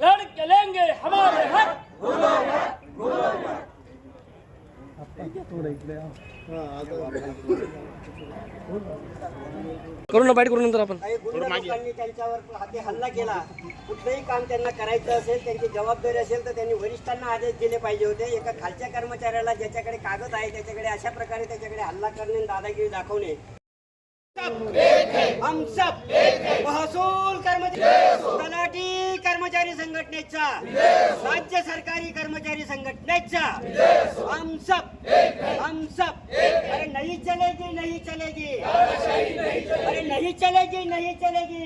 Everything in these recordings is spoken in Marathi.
लड़ लेंगे हमारे हक। ना बाईट नंतर आपण. त्यांच्यावर हाती हल्ला केला. कुठलंही काम त्यांना करायचं असेल त्यांची जबाबदारी असेल तर त्यांनी वरिष्ठांना आदेश दिले पाहिजे होते. एका खालच्या कर्मचाऱ्याला ज्याच्याकडे कागद आहे त्याच्याकडे अशा प्रकारे त्याच्याकडे हल्ला करणे दादागिरी दाखवणे. महसूल कर्मचारी संघटनेचा राज्य सरकारी कर्मचारी संघटनेचा हम सब हम सब अरे नहीं चलेगी नहीं चलेगी. अरे नहीं चलेगी नहीं चलेगी.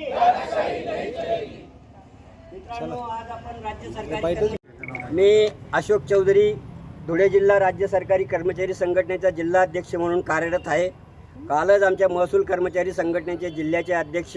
मित्रांनो आज आपण राज्य सरकारी मी अशोक चौधरी धुळे जिल्हा राज्य सरकारी कर्मचारी संघटनेचा जिल्हा अध्यक्ष म्हणून कार्यरत आहे. कालच आमच्या महसूल कर्मचारी संघटनेचे जिल्ह्याचे अध्यक्ष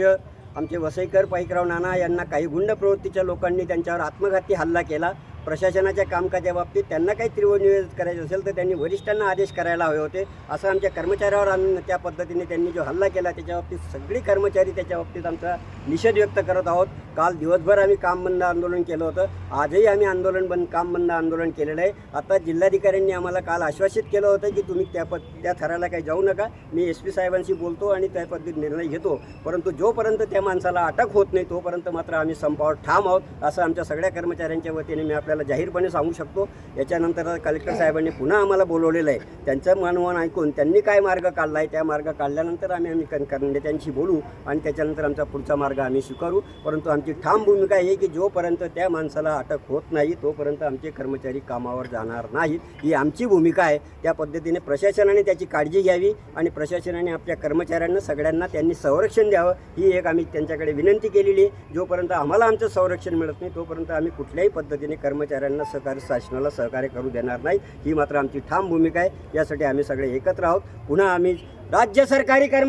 आमचे वसईकर पाईकराव नाना यांना काही गुंड प्रवृत्तीच्या लोकांनी त्यांच्यावर आत्मघाती हल्ला केला. प्रशासनाच्या कामकाजा बाबतीत त्यांना काही त्रिवनियोजित करायचं असेल तर त्यांनी वरिष्ठांना आदेश करायला हवे होते. असं आमच्या कर्मचाऱ्यावर आम्ही त्या पद्धतीने त्यांनी जो हल्ला केला त्याच्या बाबतीत सगळी कर्मचारी त्याच्या बाबतीत आमचा निषेध व्यक्त करत आहोत. काल दिवसभर आम्ही काम बंद आंदोलन केलं होतं. आजही आम्ही आंदोलन बंद काम बंद आंदोलन केलेलं आहे. आता जिल्हाधिकाऱ्यांनी आम्हाला काल आश्वासित केलं होतं की तुम्ही त्या पद त्या थराला काही जाऊ नका. मी एस पी साहेबांशी बोलतो आणि त्या पद्धतीत निर्णय घेतो. परंतु जोपर्यंत त्या माणसाला अटक होत नाही तोपर्यंत मात्र आम्ही संपावर ठाम आहोत असं आमच्या सगळ्या कर्मचाऱ्यांच्या वतीने मी आपल्या आपल्याला जाहीरपणे सांगू शकतो. याच्यानंतर कलेक्टर साहेबांनी पुन्हा आम्हाला बोलवलेलं आहे. त्यांचं मानवन ऐकून त्यांनी काय मार्ग काढला आहे त्या मार्ग काढल्यानंतर आम्ही आम्ही कन- नेत्यांशी बोलू आणि त्याच्यानंतर आमचा पुढचा मार्ग आम्ही स्वीकारू. परंतु आमची ठाम भूमिका आहे की जोपर्यंत त्या माणसाला अटक होत नाही तोपर्यंत आमचे कर्मचारी कामावर जाणार नाहीत. ही आमची भूमिका आहे. त्या पद्धतीने प्रशासनाने त्याची काळजी घ्यावी आणि प्रशासनाने आपल्या कर्मचाऱ्यांना सगळ्यांना त्यांनी संरक्षण द्यावं. ही एक आम्ही त्यांच्याकडे विनंती केलेली आहे. जोपर्यंत आम्हाला आमचं संरक्षण मिळत नाही तोपर्यंत आम्ही कुठल्याही पद्धतीने कर्मचाऱ्यांना सहकार्य शासनाला सहकार्य करू देणार नाही. ही मात्र आमची ठाम भूमिका आहे. यासाठी आम्ही सगळे एकत्र आहोत. पुन्हा आम्ही राज्य सरकारी कर्मचारी